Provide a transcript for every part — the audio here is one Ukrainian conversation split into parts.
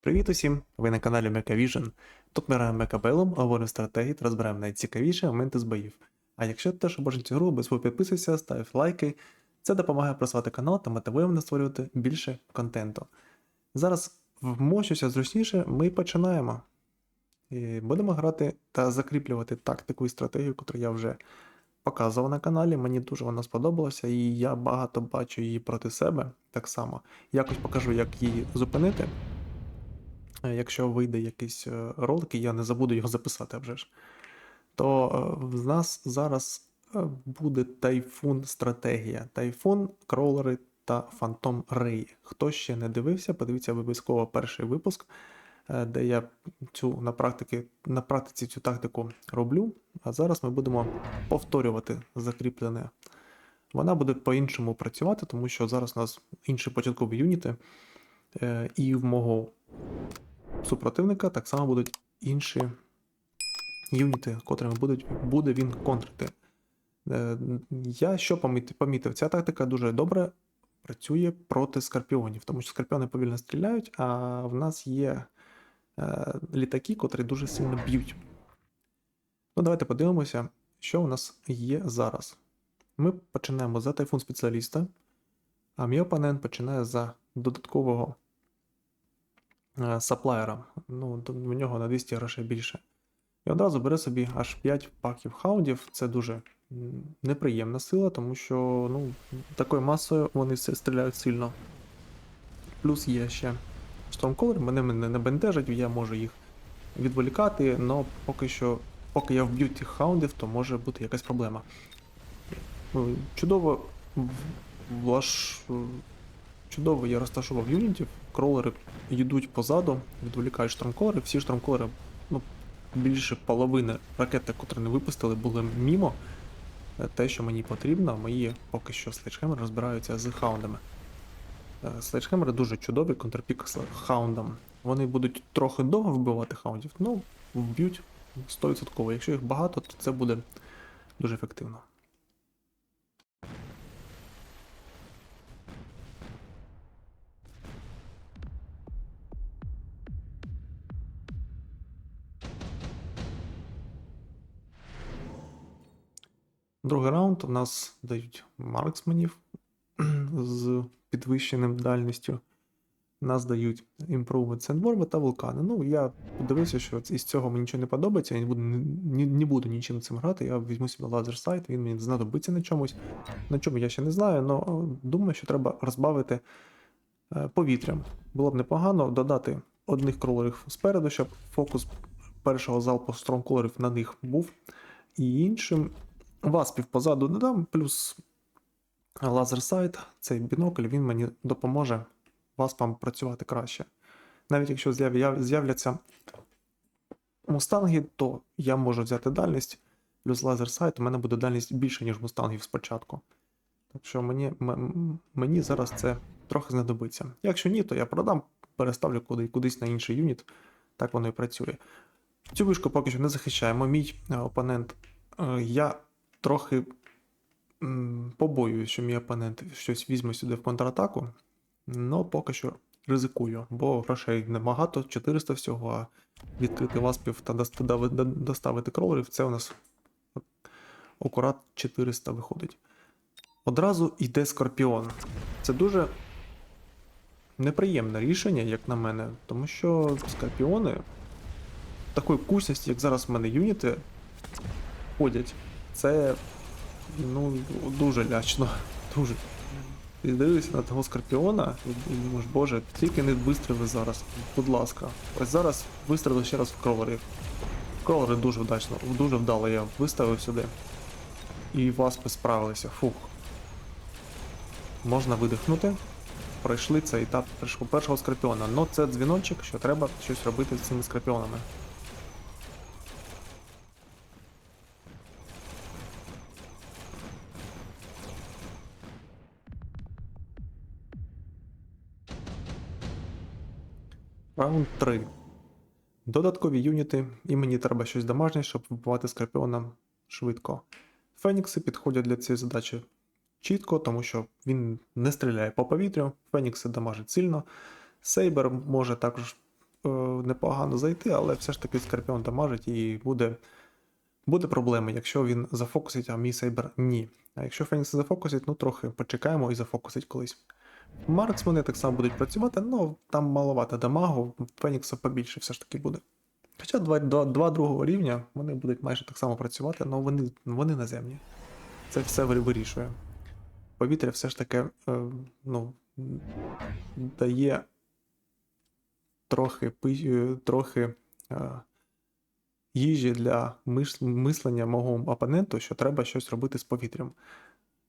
Привіт усім! Ви на каналі MechaVision. Тут ми граємо Мекабелом, говоримо стратегії та розбираємо найцікавіші моменти з боїв. А якщо ти теж обожнюєш цю гру, обов'язково підписуйся, став лайки. Це допомагає просувати канал та мотивує мене створювати більше контенту. Зараз вмощуся зручніше, ми починаємо. І будемо грати та закріплювати тактику і стратегію, яку я вже показував на каналі. Мені дуже вона сподобалася, і я багато бачу її проти себе так само. Якось покажу, як її зупинити. Е, Якщо вийде якийсь е, ролик, і я не забуду його записати вже ж, то е, в нас зараз буде тайфун стратегія. Тайфун, кролери та Фантом Рей. Хто ще не дивився, подивіться обов'язково перший випуск, де я цю на практиці, на практиці цю тактику роблю. А зараз ми будемо повторювати закріплене. Вона буде по-іншому працювати, тому що зараз у нас інші початкові юніти, е, і в мого супротивника так само будуть інші юніти, котрими будуть, буде він контрити. Е, Я що помітив? Ця тактика дуже добре працює проти скорпіонів, тому що скорпіони повільно стріляють, а в нас є е, літаки, котрі дуже сильно б'ють. Ну, давайте подивимося, що у нас є зараз. Ми починаємо за тайфун спеціаліста, а мій опонент починає за додаткового е, саплаєра. Ну, в нього на 200 грошей більше. І одразу бере собі аж 5 паків хаундів. Це дуже неприємна сила, тому що ну, такою масою вони стріляють сильно. Плюс є ще Stormcaller, мене мене не бентежать, я можу їх відволікати, але поки що, поки я вб'ю тих хаундів, то може бути якась проблема. Ну, Чудово влаш... Чудово я розташував юнітів, кролери йдуть позаду, відволікають штурмколери, всі штурмколери, ну, більше половини ракет, котрі не випустили, були мімо. Те, що мені потрібно, мої поки що следжхемери розбираються з хаундами. Е, дуже чудові, контрпік з хаундом. Вони будуть трохи довго вбивати хаундів, ну, вб'ють 100%. Якщо їх багато, то це буде дуже ефективно. Другий раунд у нас дають марксменів з підвищеним дальністю. Нас дають Improved Sandworm та вулкани. Ну, я подивився, що із цього мені нічого не подобається, я не буду, не, не буду нічим цим грати. Я візьму собі лазер сайт, він мені знадобиться на чомусь. На чому я ще не знаю, але думаю, що треба розбавити е, повітрям. Було б непогано додати одних кролерів спереду, щоб фокус першого залпу стромколерів на них був. І іншим Васпів позаду додам, плюс лазерсайт, цей бінокль, він мені допоможе васпам працювати краще. Навіть якщо з'являться мустанги, то я можу взяти дальність, плюс лазерсайт, у мене буде дальність більше, ніж мустангів спочатку. Так що мені, мені зараз це трохи знадобиться. Якщо ні, то я продам, переставлю куди, кудись на інший юніт. Так воно і працює. Цю вишку поки що не захищаємо. Мій е, опонент. е, Я трохи побоююсь, що мій опонент щось візьме сюди в контратаку. але поки що ризикую, бо грошей небагато, 400 всього, а відкрити васпів та доставити кролерів це у нас акурат 400 виходить. Одразу йде скорпіон. Це дуже неприємне рішення, як на мене, тому що скорпіони такої кусності, як зараз в мене юніти ходять, це ну, дуже лячно. Дуже. Ти дивишся на того скорпіона і думаєш, боже, тільки не вистріли зараз. Будь ласка. Ось зараз вистріли ще раз в кровери. Кровери дуже вдачно, дуже вдало я виставив сюди. І васпи справилися. Фух. Можна видихнути. Пройшли цей етап першого, скорпіона. Но це дзвіночок, що треба щось робити з цими скорпіонами. Раунд 3. Додаткові юніти, і мені треба щось домашнє, щоб вбивати скорпіона швидко. Фенікси підходять для цієї задачі чітко, тому що він не стріляє по повітрю, Фенікси дамажить сильно. Сейбер може також е, непогано зайти, але все ж таки Скорпіон дамажить і буде, буде проблема, якщо він зафокусить, а мій Сейбер ні. А якщо Фенікс зафокусить, ну трохи почекаємо і зафокусить колись. Маркс вони так само будуть працювати, але там маловато дамагу, Фенікса побільше все ж таки буде. Хоча два, два, два другого рівня вони будуть майже так само працювати, але вони, вони наземні. Це все вирішує. Повітря все ж таки е, ну, дає трохи, е, трохи е, їжі для мислення мого опоненту, що треба щось робити з повітрям.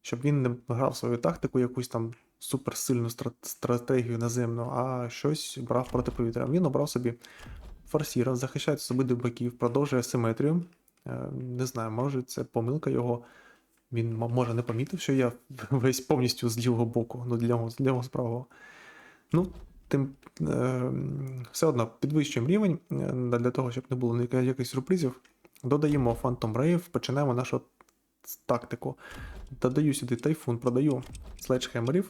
Щоб він не грав свою тактику, якусь там суперсильну стратегію наземну, а щось брав проти повітря. Він обрав собі форсіров, захищає обидвих боків, продовжує симетрію. Е, Не знаю, може це помилка його. Він може не помітив, що я весь повністю з лівого боку, ну для нього, з лівого з правого. Ну, тим е, все одно підвищуємо рівень е, для того, щоб не було якихось сюрпризів. Додаємо Phantom Rave, починаємо нашу тактику. Додаю сюди тайфун, продаю следжхемерів.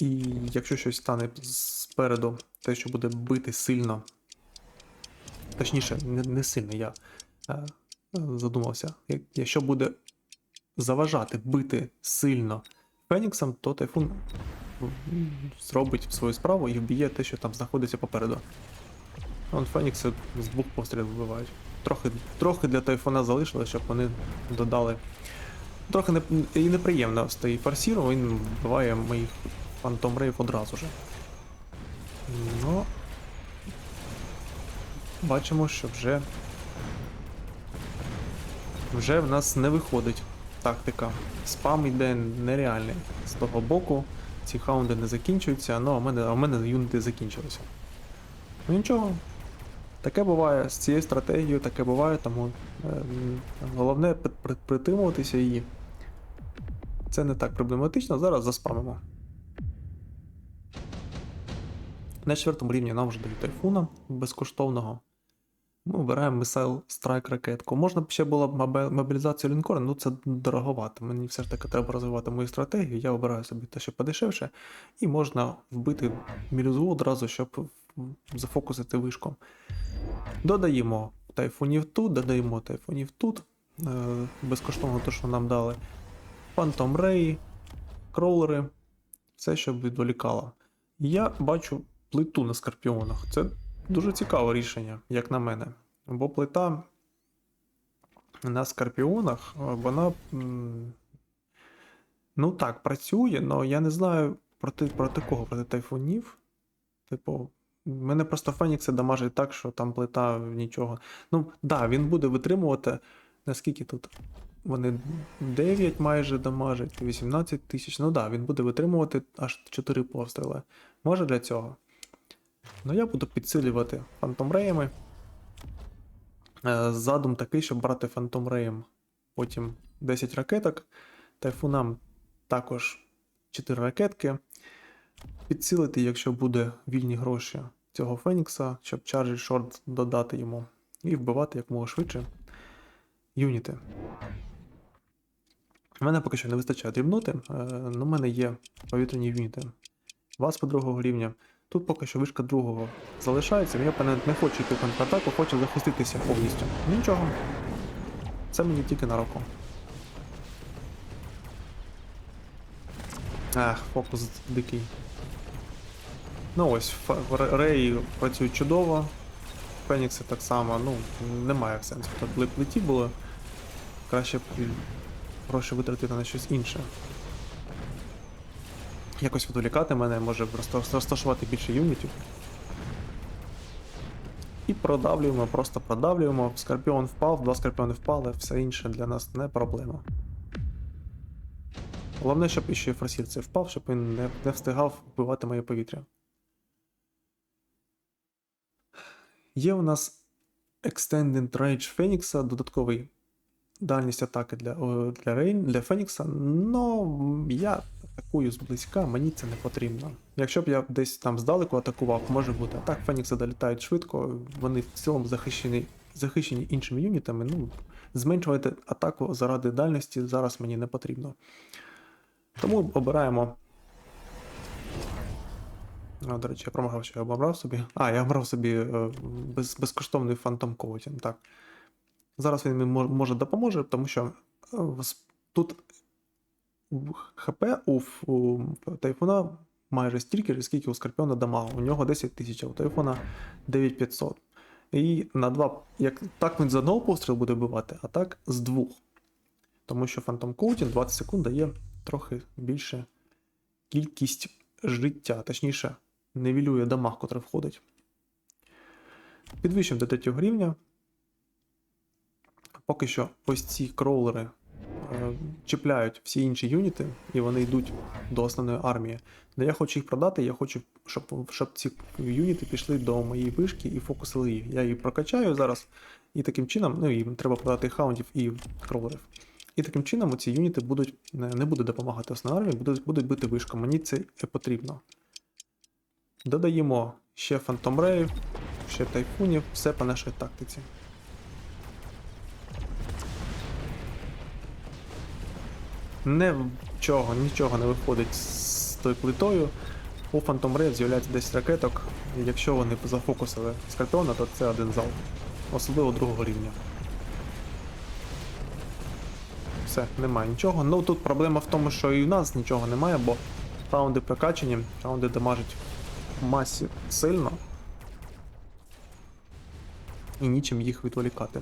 І якщо щось стане спереду, те, що буде бити сильно, точніше, не, не сильно, я е, задумався. Якщо буде заважати бити сильно Феніксом, то тайфун зробить свою справу і вб'є те, що там знаходиться попереду. Вон Фенікси з двох пострілів вбивають. Трохи, трохи для тайфуна залишилось, щоб вони додали. Трохи не, і неприємно стоїть форсіру, він вбиває моїх Фантом Рейв одразу же. Ну. Бачимо, що вже. Вже в нас не виходить тактика. Спам йде нереальний. З того боку ці хаунди не закінчуються, ну а в мене, а в мене юнити закінчилися. Ну нічого. Таке буває з цією стратегією, таке буває, тому е, головне при- при- притримуватися її. Це не так проблематично, зараз заспамимо. На четвертому рівні нам вже дають тайфуна безкоштовного. Ми обираємо Missile Strike ракетку. Можна б ще було б мобілізацію лінкора, ну це дороговато. Мені все ж таки треба розвивати мою стратегію. Я обираю собі те, що подешевше, і можна вбити мілюзу одразу, щоб зафокусити вишком. Додаємо тайфунів тут, додаємо тайфунів тут. Е, безкоштовно те, що нам дали. Phantom Ray, кроулери, все, щоб відволікало. Я бачу плиту на скорпіонах. Це дуже цікаве рішення, як на мене. Бо плита на скорпіонах, е, вона. Ну так, працює, але я не знаю проти, проти кого, проти тайфунів. Типу, мене просто Фенікси дамажить так, що там плита нічого. Ну, так, да, він буде витримувати. Наскільки тут? Вони 9 майже дамажать, 18 тисяч. Ну так, да, він буде витримувати аж 4 постріли. Може для цього. Ну я буду підсилювати Рейми. Е, Задум такий, щоб брати Рейм. Потім 10 ракеток. Тайфунам також 4 ракетки. Підсилити, якщо буде вільні гроші цього Фенікса, щоб чарджі шорт додати йому. І вбивати якомога швидше юніти. У мене поки що не вистачає дрібноти, але в мене є повітряні юніти. Вас по другого рівня. Тут поки що вишка другого залишається, мій опонент не хоче йти контратаку, хоче захиститися повністю. Нічого. Це мені тільки на руку. Ах, фокус дикий. Ну ось, фа- Ре- працюють чудово. Фенікси так само, ну, немає сенсу. Тут лип леті було. Краще гроші витратити на щось інше. Якось відволікати мене, може розташувати більше юнітів. І продавлюємо, просто продавлюємо. Скорпіон впав, два скорпіони впали, все інше для нас не проблема. Головне, щоб іще форсір цей впав, щоб він не, не встигав вбивати моє повітря. Є у нас Extended Range Фенікса, додатковий дальність атаки для, для, для Фенікса, но я атакую зблизька, мені це не потрібно. Якщо б я десь там здалеку атакував, може бути. А так Фенікси долітають швидко, вони в цілому захищені, захищені іншими юнітами. Ну, зменшувати атаку заради дальності зараз мені не потрібно. Тому обираємо. А, до речі, я промагав, що я обрав собі. А, я обрав собі е, без, безкоштовний Phantom Coating, так. Зараз він мені може допоможе, тому що е, тут ХП у, Тайфуна майже стільки ж, скільки у Скорпіона дамагу. У нього 10 тисяч, а у Тайфуна 9500. І на два. Як, так він з одного пострілу буде вбивати, а так з двох. Тому що Phantom Coating 20 секунд дає трохи більше кількість життя, точніше, невілює дамаг, котрий входить. Підвищимо до третього рівня. Поки що ось ці кроулери е, чіпляють всі інші юніти, і вони йдуть до основної армії. Але я хочу їх продати, я хочу, щоб, щоб ці юніти пішли до моєї вишки і фокусили їх. Я її прокачаю зараз, і таким чином, ну їм треба продати хаундів і кроулерів. І таким чином ці юніти будуть не, не будуть допомагати основній армії, будуть, будуть бити вишку. Мені це потрібно. Додаємо ще Ray, ще тайфунів, все по нашій тактиці. Нічого, нічого не виходить з тою плитою. У Phantom Ray з'являється 10 ракеток, і якщо вони зафокусили Скорпіона, то це один залп. Особливо другого рівня. Все, немає нічого. Ну тут проблема в тому, що і в нас нічого немає, бо раунди прокачані, раунди дамажать масі сильно. І нічим їх відволікати.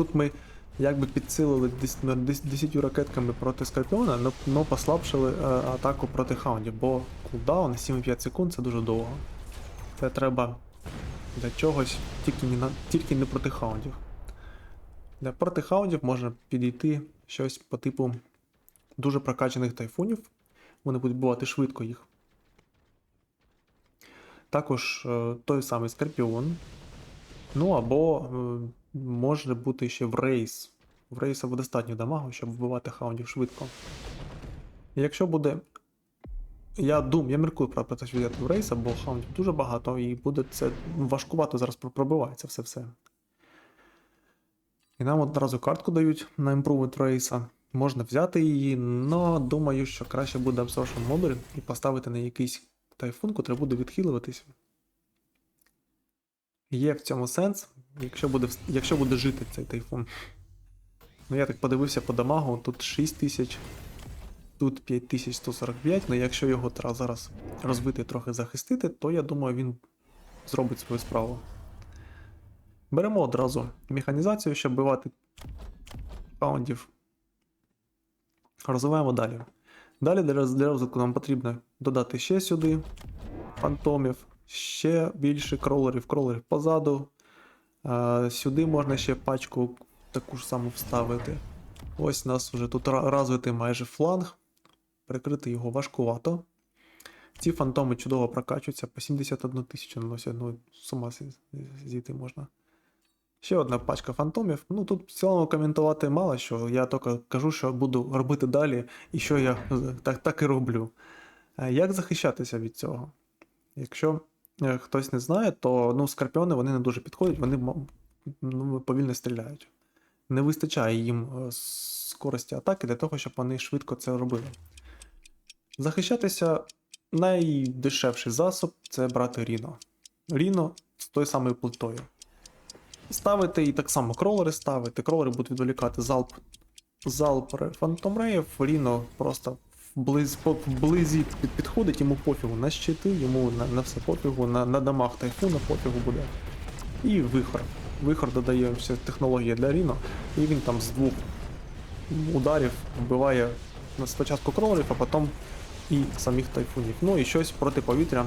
Тут ми якби підсилили дес- на дес- 10 ракетками проти Скорпіона, но послабшили е, атаку проти хаундів, бо кулдаун 7,5 секунд це дуже довго. Це треба для чогось, тільки не, тільки не проти хаундів. Для проти хаундів можна підійти щось по типу дуже прокачаних тайфунів. Вони будуть бувати швидко їх. Також е, той самий Скорпіон. Ну або е, може бути ще в рейс. В рейса буде достатньо дамагу, щоб вбивати хаундів швидко. Якщо буде. Я дум, я міркую про те, що в рейса, бо хаундів дуже багато, і буде це важкувато зараз пробивається все все. І нам одразу картку дають на Improved рейса. Можна взяти її, але думаю, що краще буде Absorption модуль і поставити на якийсь тайфун, котрий буде відхилюватись. Є в цьому сенс, якщо буде, якщо буде жити цей тайфун. Ну я так подивився по дамагу, тут 6000, тут 5145, але якщо його треба зараз розвити трохи захистити, то я думаю, він зробить свою справу. Беремо одразу механізацію, щоб вбивати паундів. Розвиваємо далі. Далі для розвитку нам потрібно додати ще сюди фантомів, ще більше кролерів, кролерів позаду. Сюди можна ще пачку таку ж саму вставити. Ось у нас вже тут розвитий майже фланг. Прикрити його важкувато. Ці фантоми чудово прокачуються по 71 тисячу наносять, ну з ума зійти можна. Ще одна пачка фантомів. Ну тут в цілому коментувати мало що. Я тільки кажу, що буду робити далі, і що я е, так, так і роблю. Е, Як захищатися від цього? Якщо хтось не знає, то ну, скорпіони вони не дуже підходять, вони ну, повільно стріляють. Не вистачає їм е, скорості атаки для того, щоб вони швидко це робили. Захищатися найдешевший засоб це брати Ріно. Ріно з тою самою плитою. Ставити і так само кролери ставити. Кролери будуть відволікати залп залп фантомреїв, Ріно просто вблизь, по- вблизі під, підходить, йому пофігу на щити, йому на, на все пофігу, на, на дамаг тайфуна пофігу буде. І вихор. Вихор додає технологія для Ріно, і він там з двох ударів вбиває спочатку кролерів, а потім і самих тайфунів. Ну і щось проти повітря,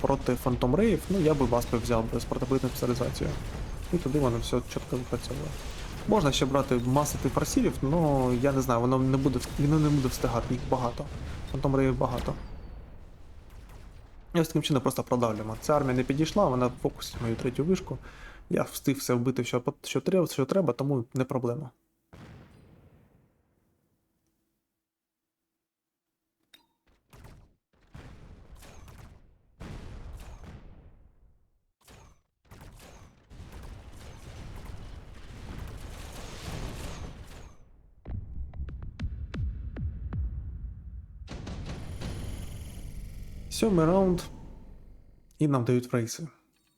проти фантомреїв, ну я би вас би взяв би з протиплитною спеціалізацією. І туди воно все чітко відпрацьовує. Можна ще брати масити фарсірів, але я не знаю, воно не буде, воно не буде встигати, їх багато. Фантом рейв багато. І ось таким чином просто продавлюємо. Ця армія не підійшла, вона фокусить мою третю вишку. Я встиг все вбити, що, що, треба, що треба, тому не проблема. Сьомий раунд. І нам дають рейси.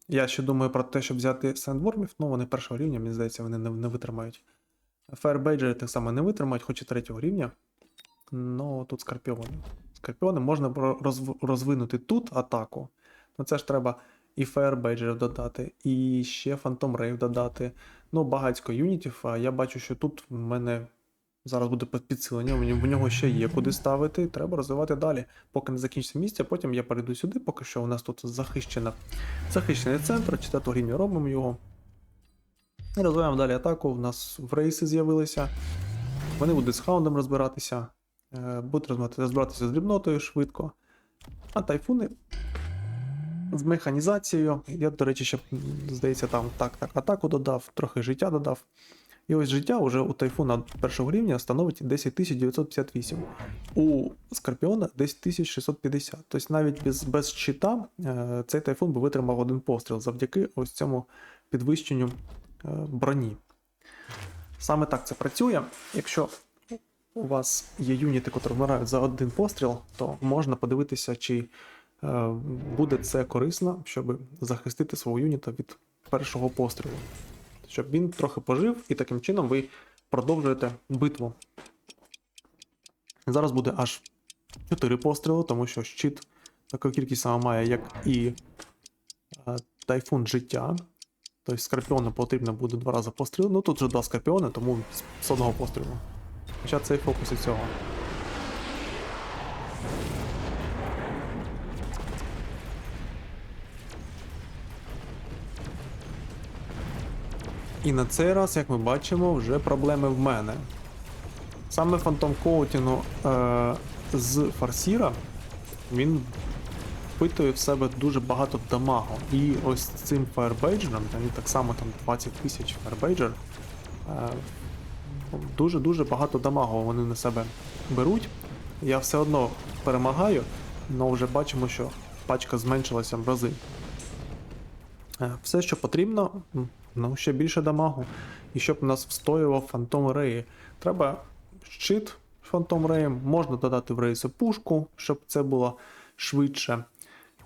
Я ще думаю про те, щоб взяти сендвормів, ну вони першого рівня, мені здається, вони не, не витримають. Фаербейджери так само не витримають, хоч і третього рівня. Ну, тут скорпіони. Скорпіони можна розв- розвинути тут атаку. Ну це ж треба і фаербейджерів додати, і ще Phantom Rave додати. Ну, багатько юнітів, а я бачу, що тут в мене зараз буде під- підсилення, в нього- ще є куди ставити, треба розвивати далі. Поки не закінчиться місце, потім я перейду сюди, поки що у нас тут захищена, захищений центр, 4 рівня робимо його. І розвиваємо далі атаку. У нас в рейси з'явилися. Вони будуть з хаундом розбиратися, е, будуть розбиратися, з дрібнотою швидко. А тайфуни з механізацією. Я, до речі, ще, здається, там так, так, атаку додав, трохи життя додав. І ось життя вже у тайфуна першого рівня становить 10958. У Скорпіона 10650. Тобто навіть без, без щита е, цей тайфун би витримав один постріл завдяки ось цьому підвищенню е, броні. Саме так це працює. Якщо у вас є юніти, які вмирають за один постріл, то можна подивитися, чи е, буде це корисно, щоб захистити свого юніта від першого пострілу. Щоб він трохи пожив, і таким чином ви продовжуєте битву. Зараз буде аж 4 постріли, тому що щит таку кількість саме має, як і е, тайфун життя. Тобто скорпіону потрібно буде два рази постріл. Ну тут вже два скорпіони, тому з одного пострілу. Хоча цей фокус і цього. І на цей раз, як ми бачимо, вже проблеми в мене. Саме фантом Коутіну е, з фарсіра він впитує в себе дуже багато дамагу. І ось цим фаербейджером, він так само там 20 тисяч фаербейджер, дуже-дуже багато дамагу вони на себе беруть. Я все одно перемагаю, але вже бачимо, що пачка зменшилася в рази. Е, Все, що потрібно, ну ще більше дамагу. І щоб нас встоював фантом реї. Треба щит фантом реєм, можна додати в рейси пушку, щоб це було швидше.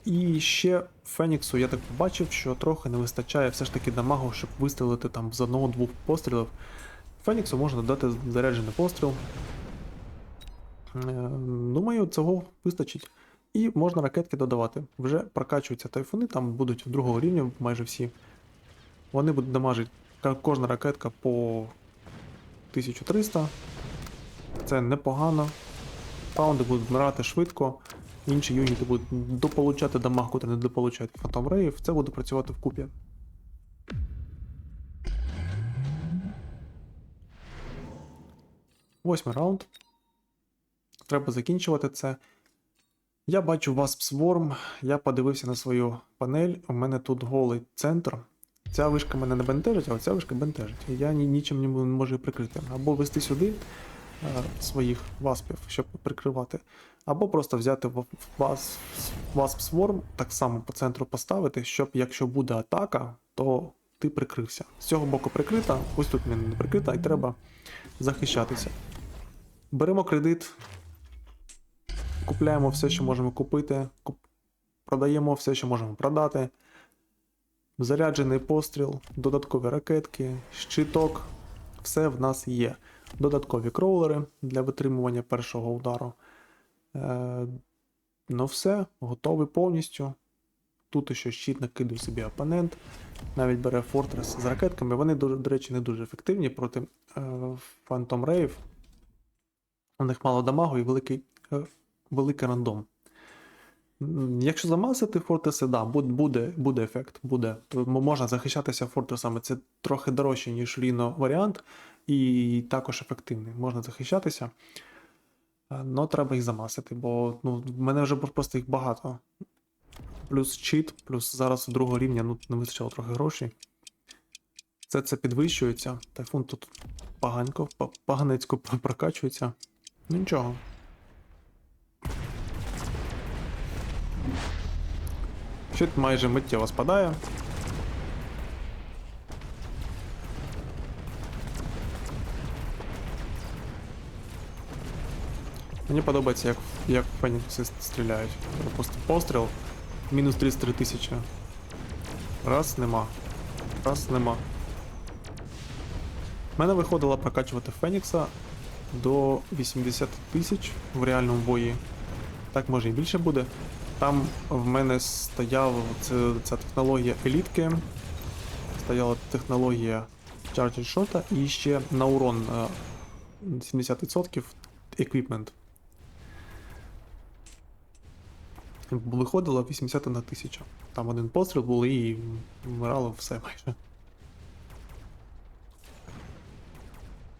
І ще Феніксу я так побачив, що трохи не вистачає все ж таки дамагу, щоб вистрілити там з одного-двох пострілів. Феніксу можна додати заряджений постріл. Е, Думаю, цього вистачить. І можна ракетки додавати. Вже прокачуються тайфуни, там будуть другого рівня майже всі. Вони будуть дамажити кожна ракетка по 1300. Це непогано. Паунди будуть вмирати швидко. Інші юніти будуть дополучати дамаг, котрі не дополучають Phantom Рейв. Це буде працювати вкупі. Восьмий раунд. Треба закінчувати це. Я бачу Wasp Swarm, я подивився на свою панель, у мене тут голий центр. Ця вишка мене не бентежить, а ця вишка бентежить. Я ні, нічим не можу її прикрити. Або вести сюди е, своїх васпів, щоб прикривати, або просто взяти в- в Swarm, так само по центру поставити, щоб якщо буде атака, то ти прикрився. З цього боку прикрита, ось тут мене не прикрита, і треба захищатися. Беремо кредит, купляємо все, що можемо купити, куп... продаємо все, що можемо продати. Заряджений постріл, додаткові ракетки, щиток. Все в нас є. Додаткові кроулери для витримування першого удару. Е, ну все, готовий повністю. Тут ще щит накидує собі опонент. Навіть бере Фортрес з ракетками. Вони, до, речі, не дуже ефективні проти е, Phantom Rave. У них мало дамагу і великий, е, великий рандом. Якщо замасити фортеси, да, буде, буде, ефект. Буде. Можна захищатися фортесами. Це трохи дорожче, ніж Ліно варіант, і також ефективний. Можна захищатися. Але треба їх замасити, бо ну, в мене вже просто їх багато. Плюс чит, плюс зараз у другого рівня ну, не вистачило трохи грошей. Це це підвищується. Тайфун тут поганько, по- поганецько прокачується. Ну нічого. Щит майже миттєво спадає. Мені подобається, як, як фенікси стріляють. Просто постріл. Мінус 33 тисячі. Раз, нема. Раз, нема. У мене виходило прокачувати Фенікса до 80 тисяч в реальному бої. Так може і більше буде. Там в мене стояла ця технологія елітки, стояла технологія Charging Shot і ще на урон е, 70% еквіпмент. Виходило 80 на 1000. Там один постріл був і вмирало все майже.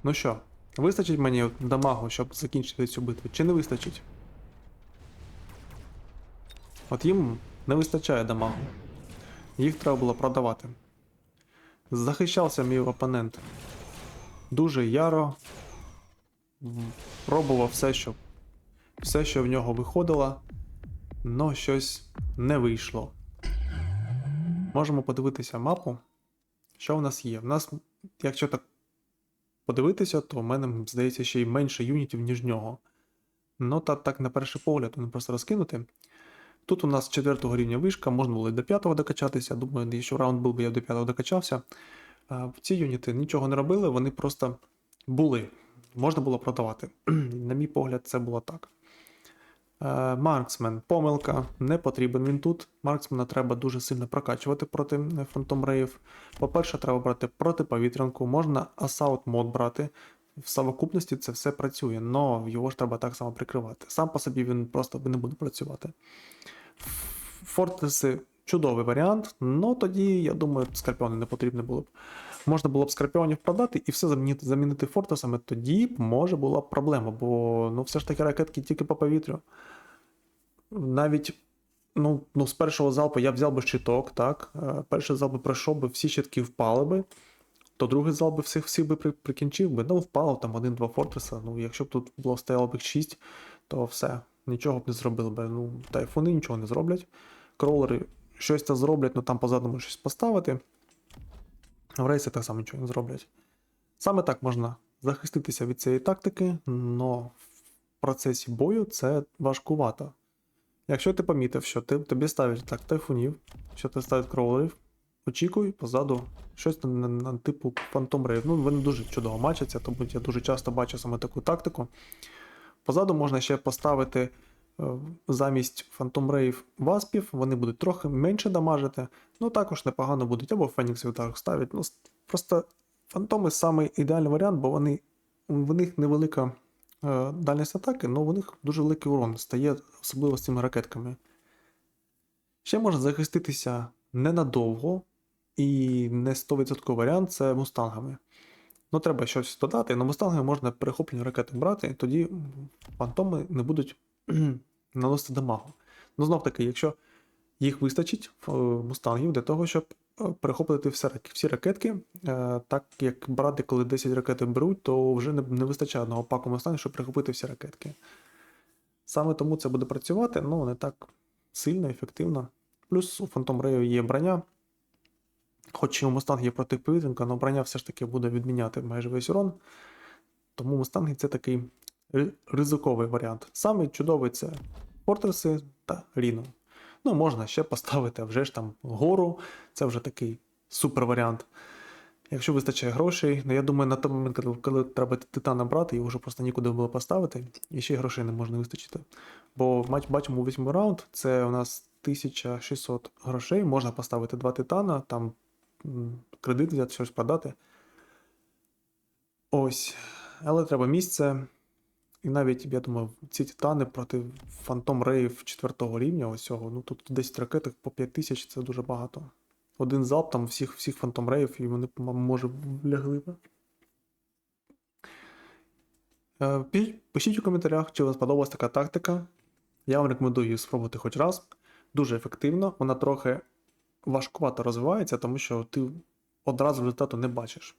Ну що, вистачить мені дамагу, щоб закінчити цю битву, чи не вистачить? От їм не вистачає дамагу. Їх треба було продавати. Захищався мій опонент дуже яро. Пробував все, що, все, що в нього виходило, но щось не вийшло. Можемо подивитися мапу. Що в нас є? В нас, якщо так подивитися, то в мене, здається, ще й менше юнітів, ніж нього. Ну, та так на перший погляд, вони просто розкинути. Тут у нас 4 рівня вишка, можна було і до 5 докачатися. Думаю, якщо раунд був би, я до 5 докачався. Ці юніти нічого не робили, вони просто були. Можна було продавати. На мій погляд, це було так. Е, Марксмен, помилка, не потрібен він тут. Марксмена треба дуже сильно прокачувати проти е, фронтом рейв. По-перше, треба брати протиповітрянку, можна асаут мод брати. В совокупності це все працює, але його ж треба так само прикривати. Сам по собі він просто не буде працювати. Фортеси чудовий варіант, але тоді, я думаю, скорпіони не потрібно було б. Можна було б скорпіонів продати і все замінити, замінити фортесами, тоді б може була б проблема, бо ну, все ж таки ракетки тільки по повітрю. Навіть ну, ну, з першого залпу я взяв би щиток, так. Е, Перший залп би пройшов би, всі щитки впали би, то другий залп би всіх, всіх би при, прикінчив би. Ну, впало там один-два фортреса. Ну, якщо б тут було стояло б їх 6, то все, нічого б не зробили би. Ну, тайфуни нічого не зроблять. Кроулери щось та зроблять, ну там позаду можуть щось поставити. В рейси так само нічого не зроблять. Саме так можна захиститися від цієї тактики, але в процесі бою це важкувато. Якщо ти помітив, що ти, тобі ставлять так тайфунів, що ти ставить кроулерів, очікуй позаду щось на, на, на типу Phantom Rave. Ну, вони дуже чудово мачаться, тому я дуже часто бачу саме таку тактику. Позаду можна ще поставити е, замість Phantom Rave васпів, вони будуть трохи менше дамажити, ну також непогано будуть, або Феніксів так ставлять. Ну, просто фантоми самий ідеальний варіант, бо вони, в них невелика е, дальність атаки, але у них дуже великий урон стає, особливо з цими ракетками. Ще можна захиститися ненадовго, і не 100% варіант це мустангами. Ну, треба щось додати. На мустанги можна перехоплені ракети брати, тоді фантоми не будуть наносити дамагу. Ну, знов таки, якщо їх вистачить е, мустангів для того, щоб е, перехоплити всі, ракетки, е, так як брати, коли 10 ракет беруть, то вже не, не вистачає одного паку мустангів, щоб перехопити всі ракетки. Саме тому це буде працювати, ну не так сильно, ефективно. Плюс у Phantom Ray є броня. Хоч і у Мустанг є протиповітрянка, але броня все ж таки буде відміняти майже весь урон. Тому Мустанги це такий ризиковий варіант. Самий чудовий це Фортреси та Ріно. Ну, можна ще поставити вже ж там гору, це вже такий супер варіант. Якщо вистачає грошей, ну я думаю, на той момент, коли, треба титана брати, його вже просто нікуди було поставити, і ще й грошей не можна вистачити. Бо бачимо 8 раунд, це у нас 1600 грошей, можна поставити два титана, там кредит взяти, щось продати. Ось. Але треба місце. І навіть, я думаю, ці титани проти Phantom Rave 4 рівня, ось ну тут 10 ракеток по 5000 це дуже багато. Один залп там всіх, всіх Phantom Rave, і вони, може, лягли би. Е, Пишіть у коментарях, чи вам сподобалась така тактика. Я вам рекомендую її спробувати хоч раз. Дуже ефективно. Вона трохи важкувато розвивається, тому що ти одразу результату не бачиш.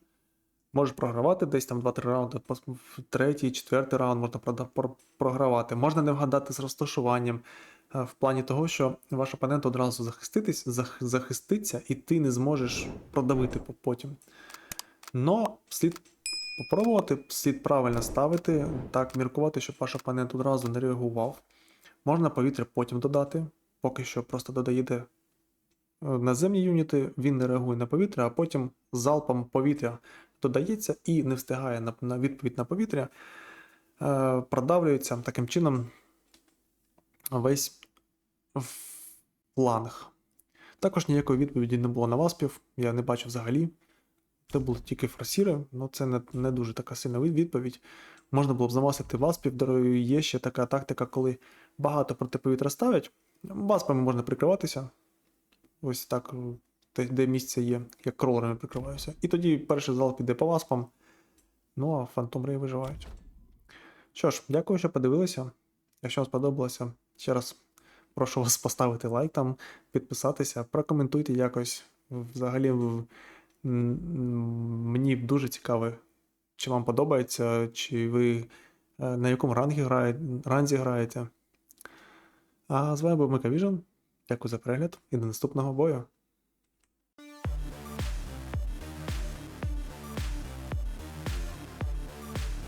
Можеш програвати десь там 2-3 раунди, третій, четвертий раунд можна програвати. Можна не вгадати з розташуванням е, в плані того, що ваш опонент одразу захиститись, зах- захиститься, і ти не зможеш продавити потім. Но слід попробувати, слід правильно ставити, так міркувати, щоб ваш опонент одразу не реагував. Можна повітря потім додати, поки що просто додаєте наземні юніти, він не реагує на повітря, а потім залпом повітря додається і не встигає на, відповідь на повітря, е, продавлюється таким чином весь фланг. Також ніякої відповіді не було на васпів, я не бачив взагалі. Це були тільки форсіри, ну це не, не дуже така сильна відповідь. Можна було б замасити васпів. До- Є ще така тактика, коли багато протиповітря ставлять. Васпами можна прикриватися. Ось так, де, де місце є, як кролерами прикриваюся. І тоді перший зал піде по васпам. Ну а фантом Рей виживають. Що ж, дякую, що подивилися. Якщо вам сподобалося, ще раз прошу вас поставити лайк там, підписатися, прокоментуйте якось. Взагалі, мені дуже цікаво, чи вам подобається, чи ви е, на якому ранзі граєте. А з вами був Микавіжен. Дякую за перегляд і до наступного бою.